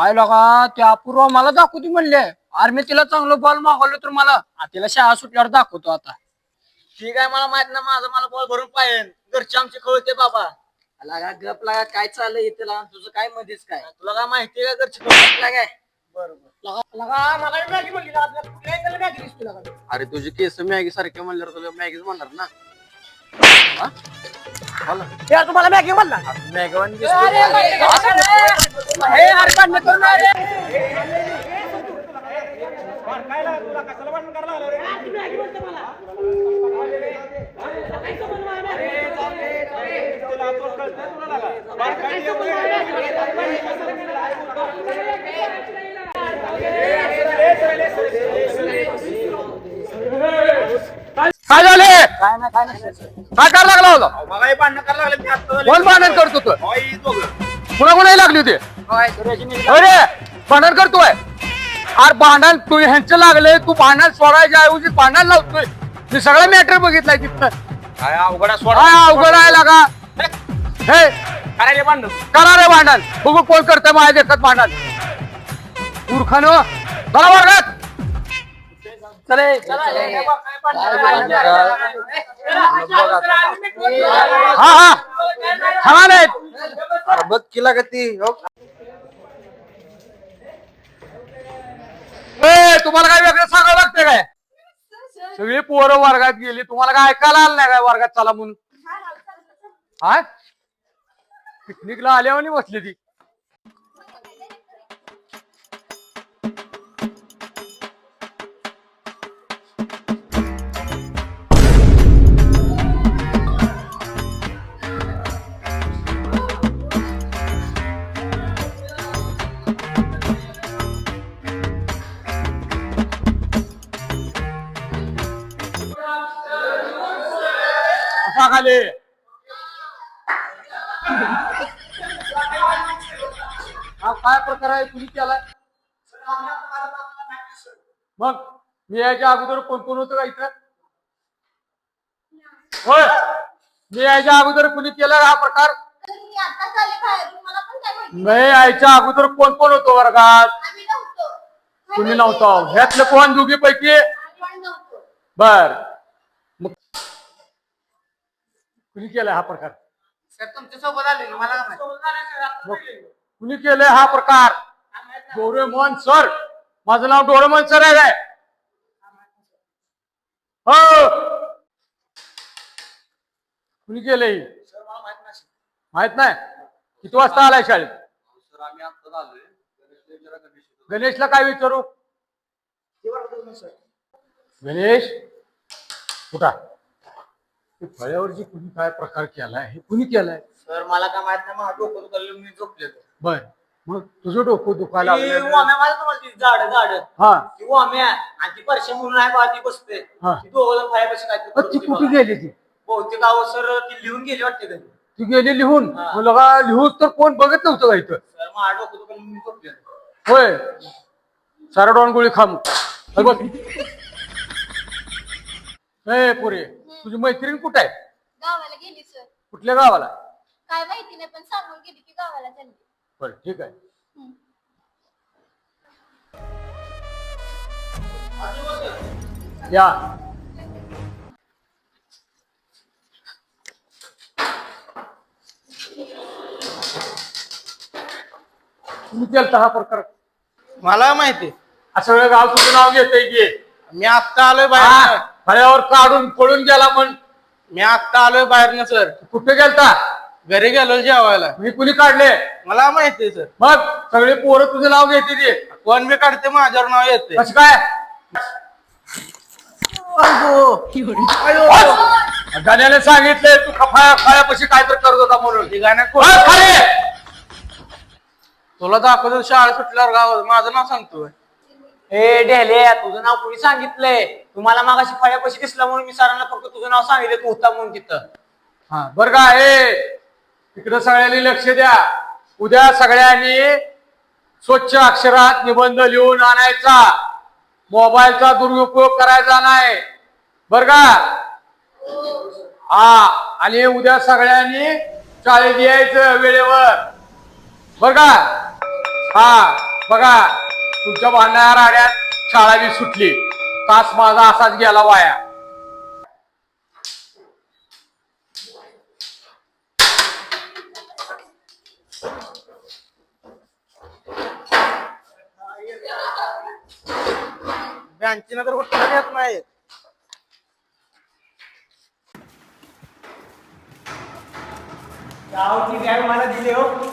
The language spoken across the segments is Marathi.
काय लगा त्या अपूर्व मला दाखवते म्हणले अरे मी तिला चांगलं बॉल मागवलं तर मला आ, तिला शाळा सुटल्यावर दाखवतो आता ठीक आहे मला माहीत ना माझं मला बॉल भरून पाहिजे घरचे आमचे कळते बाबा लागा गप लागा काय चाललंय तुला तुझं काय मध्येच काय तुला काय माहिती का घरचे कळते काय लगा मला मॅगी म्हणली ना, आपल्याला कुठल्या angle ला मॅगी दिसते लगा. अरे तुझी केस मॅगी सारखे म्हणल्यावर तुला मॅगीच म्हणणार ना तुम्हाला मॅगी म्हणला मॅगी अरे, अरे, अरे, भांडणं करू नका काय नाही काय नाही. काय करायला लागला होता? भांडणं करायला लागले कोण भांडण करतो तू दोघं. कुणा कुणाही लागली होती? अरे भांडण करतोय. अरे भांडण तू ह्यांचं लागले तू भांडण सोडायच्या ऐवजी भांडण लावतोय. मी सगळा मॅटर बघितलाय तिथं काय अवघड आहे, सोडा. काय अवघड आहे लागा? हे करायला भांडण. करा रे भांडण. बघू कोण करतंय माझ्या देखत भांडण. मूर्खानो वर्गात चले हा हा. छान आहेत बघ किला का ती? ए, तुम्हाला काय वेगळं सांगावं लागतं काय? सगळी पोरं वर्गात गेली. तुम्हाला काय ऐकायला आलं नाही काय वर्गात? चला म्हणून. हा पिकनिकला आल्यावर बसली ती. खाली हा काय प्रकार आहे? कुणी केलाय? मग मी यायच्या अगोदर कोण कोण होतं का इथं? होय. मी यायच्या अगोदर कुणी केला हा प्रकार? आले मी यायच्या अगोदर कोण कोण होतो वर्गात? तुम्ही? नव्हता. ह्यातलं कोण दोघी पैकी बर मग कुणी केलाय हा प्रकार सर तुमच्यासोबत आले मला काय माहीत? मग कुणी केलंय हा प्रकार डोरेमॉन सर माझं नाव डोरेमॉन सर आहे काय हो कुणी केलंय सर, मला माहीत नाही. माहीत नाही किती वाजता आलाय शाळेत सर, आम्ही आत्ताच आलोय. गणेशला विचारा, गणेश. गणेशला काय विचारू ते सर? गणेश कुठा फळ्यावरची कुणी काय प्रकार केलाय हे कुणी केलाय? सर मला काय माहीत नाही माझं डोकं दुखायला मी झोपले बर. मग तुझं डोकं दुखायला वाम्या मला तुम्हाला ती झाड झाड. हा. ती वाम्या आणि ती परश्या म्हणून आहे बा ती बसते. हा. ती दोघं काय अ, ती कुठे गेली ती? बहुतेक अहो सर ती लिहून गेली वाटते घरी. ती गेली लिहून? हा. लिहून तर कोण बघत नव्हतं का इथं? सर माझं डोकं दुखायला मी झोपले होय. सारा डॉन गोळी खाम बघ. ए पुरे. तुझी मैत्रीण कुठे आहे? गावाला गेली सर. कुठल्या गावाला? काय माहिती नाही पण सांगून गेली की गावाला चालली. बर ठीक आहे. हम्म. या. तुम्ही केलता हा प्रकार? मला माहिती. असं वेळ गाव तुझं नाव घेतय की? मी आत्ता आलोय हा, बाहेर फळ्यावर काढून पळून गेला पण मी आत्ता आलोय बाहेर सर. कुठे गेलता? घरी गेलो जेवायला. मी कुणी काढले? मला माहिती सर. मग सगळे पोरं तुझं नाव घेते ते. कोण बी काढते माझ्यावर नाव येते. कसं काय? गाण्याने सांगितले तू खफाया खायापाशी काय तर करत होता म्हणून. गाण्या हा. तुला दाखवतो शाळा सुटल्यावर गावात. माझं नाव सांगतोय. ए ढेले तुझं नाव कुणी सांगितलंय? तुम्हाला मागाशी फळ्यापाशी दिसला म्हणून मी सरांना फक्त तुझं नाव सांगितलं तू होता म्हणून तिथं. हा बर का हे तिकडे सगळ्यांनी लक्ष द्या. उद्या सगळ्यांनी स्वच्छ अक्षरात निबंध लिहून आणायचा. मोबाईलचा दुरुपयोग करायचा नाही. बर का? हा आणि उद्या सगळ्यांनी शाळेत यायचं वेळेवर. बर का? हा बघा तुमच्या भांडणाऱ्या राड्यात शाळा बी सुटली. तास माझा असाच गेला वाया. बँकेनं तर उत्तर येत नाही. गावची बॅग मला दिली हो ही.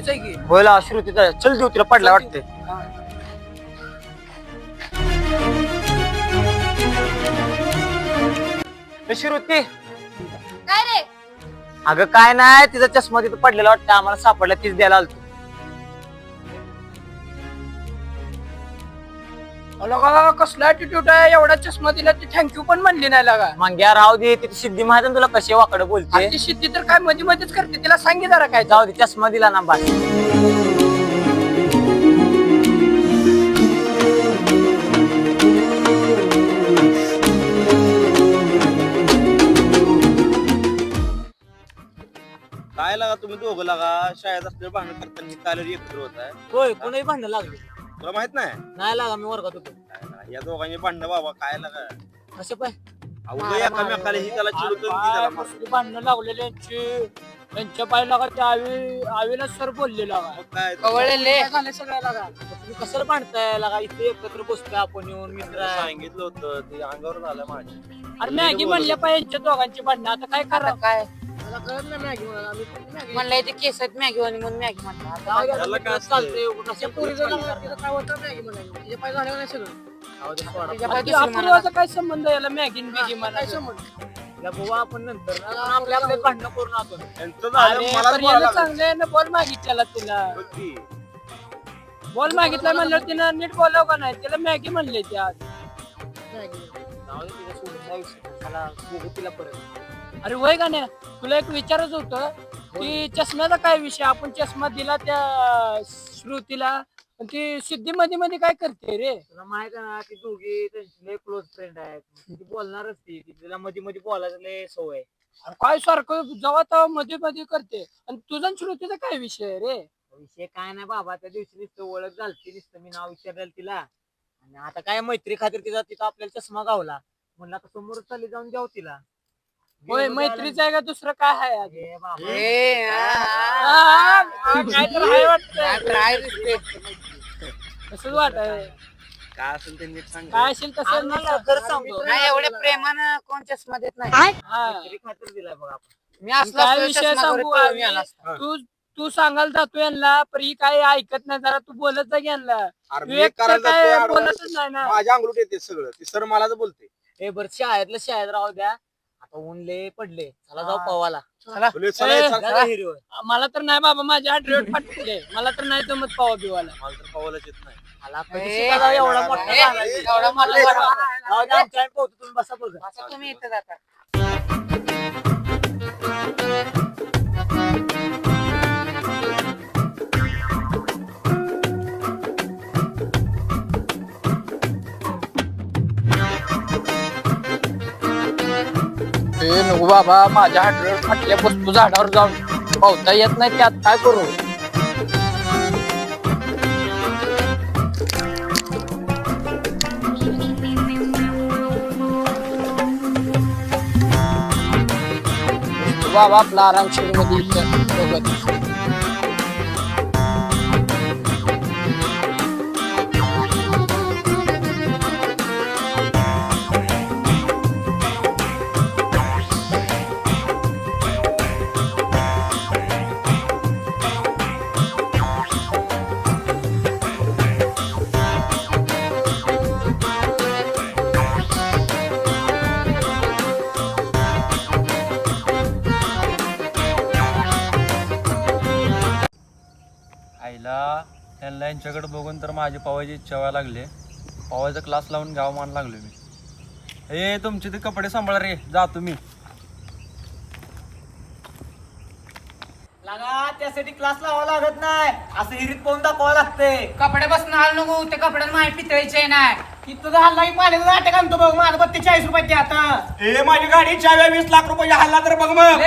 की? बोला श्रुतीचा चल देऊ तिला पडला वाटते हा. श्रुती. काय रे? अगं काय नाही तिचा चष्मा तिथं पडलेला वाटतं आम्हाला सापडला तीच द्यायला आलतो. लगा कसला ऍटिट्यूड आहे? एवढा चष्मा दिला ती थँक्यू पण म्हणली नाही लगा. मंग्या राहू दे तिची सिद्धी माहिती आहे ना तुला कशी वाकड बोलते? ती सिद्धी तर काय मध्ये मध्येच करते तिला सांगे जरा काय जाऊ दे चष्मा दिला ना बास. काय लागा तुम्ही दोघं लागा शाळेत असलेलं भांडण करताना कालरी एकत्र होत आहे. होय कोणी भांडण लागले. तुला माहीत नाही? नाही लागा मी वर्गात होतो. या दोघांनी भांडण बाबा काय लागा? कसं पाय अवघड एकामेकाला ही त्याला चिडवतो ती त्याला. कसली भांडणं लागलेली यांची. त्यांच्या पाय लागा त्या आवी आवीला सर बोलले लागा. मग काय? कवळलेले झाले सगळ्या लागा? तुम्ही कसं भांडताय लागा? इथे एकत्र बसतोय आपण येऊन मित्र तुला आहे. सांगितलं होतं ते अंगावर झालं माझ्या. अरे मॅगी म्हणले पाहिजे यांच्या दोघांची भांडणं. आता काय करा काय? मला कळत नाही मॅगी म्हणाला आम्ही पण मॅगी. म्हणलंय ते केस आहेत मॅगी वाणी म्हणून मॅगी आता त्याला काय? चालतंय त्या होतं मॅगी म्हणाली तिचे पाय झाले नाही सगळं तिच्या पाय आणि दुसरी म्हणाला. अपूर्वाचा काय संबंध याला मॅगी मॅगी मला काय संबंध? बघू आपण नंतर. आपण आपल्या आपल्या भांडणं करून आपण. यांचं झालं अरे, मला पण याला चांगलं आहे ना बॉल मागितल्याला तिला. की. बॉल मागितला म्हणलं तिनं नीट बोलाव का नाही? तिला मॅगी म्हणले ती आज. अरे वय का नाही? तुला एक विचारच होतं की चष्म्याचा काय विषय? आपण चष्मा दिला त्या श्रुतीला पण ती सिद्धी मध्ये मध्ये काय करते रे? तुला माहीत आहे ना ती दोघी त्यांची लय क्लोज फ्रेंड आहेत. ती बोलणारच ती. तिला मध्ये मध्ये बोलायचं लय सवय. अरे काय सारखं जेव्हा तेव्हा मध्ये मध्ये करते. आणि तुझा आणि श्रुतीचा काय विषय आहे रे? विषय काय नाही बाबा. त्या दिवशी नुसतं ओळख झालती. नुसतं मी नाव विचारलेलं तिला. आणि आता काय मैत्री खातीर तिचा तिचा आपल्याला चष्मा गावला. म्हणलं आता समोर चालली जाऊन द्याव तिला. होय मैत्रीचं आहे का दुसरं काय आहे आज? अरे बाबा. ए, आ, आ, आ, आ, काय तर आहे वाटतं काय दिसते तसंच वाटत काय असेल ते नीट सांग. काय असेल तसं नाही मला खरं सांगतो. नाही एवढ्या प्रेमानं कोण चष्मा देत नाही. हा. मैत्री खातीर दिलाय बघा आपण. मी असला काय असता विषय चष्मा सांगू असता. तू तू सांगायला जातो यांना पण ही काय ऐकत नाही जरा तू बोलत जा की यांना. अरे तू मी एक तर करायला काय जातोय, बोलतच नाही ना. माझ्या अंगलूट येते सगळं. ती सर मलाच बोलते. हे बरं शाळेतलं शाळेत राहू द्या. आता ऊन लय पडले. चला जाऊ हा. पवाला. तुला ए. जा. मला तर नाही बाबा माझ्या आठवड्यात फाटले मला तर नाही जमत पावा बिवाला. मला तर पावायलाच येत नाही. मला आपण ए, शिकायला जाऊ, एवढा मोठा ए, झाला. एवढा मोठा झाला. जाऊ द्या, आमच्या आम्ही पोहतो, तुम्ही बसा बघा. असं तुम्ही इथं जाता. बाबा, माझ्या आठवड्यात फाटल्या वस्तू झाडावर जाऊन पावता येत नाही, त्यात काय करू? बाबा, आपला आरामशीर मध्ये त्यांना यांच्याकडे बघून तर माझी पावायची इच्छा व्हायला लागली. पावायचा क्लास लावून गाव मान लागलो मी. ए तुमचे ते कपडे सांभाळ रे. जा तुम्ही त्यासाठी क्लास लावा लागत नाही. असं हिरीत पाहून दाखवा लागते कपडे बसून आल नको. ते कपडे माय पितळीचे नाही. इतकं हल्ला माझ्या नाटक आणतो बघ. माझं बत्ते चाळीस रुपयाची आता. ए माझी गाडी चाळीस वीस लाख रुपये हल्ला तर बघ मग.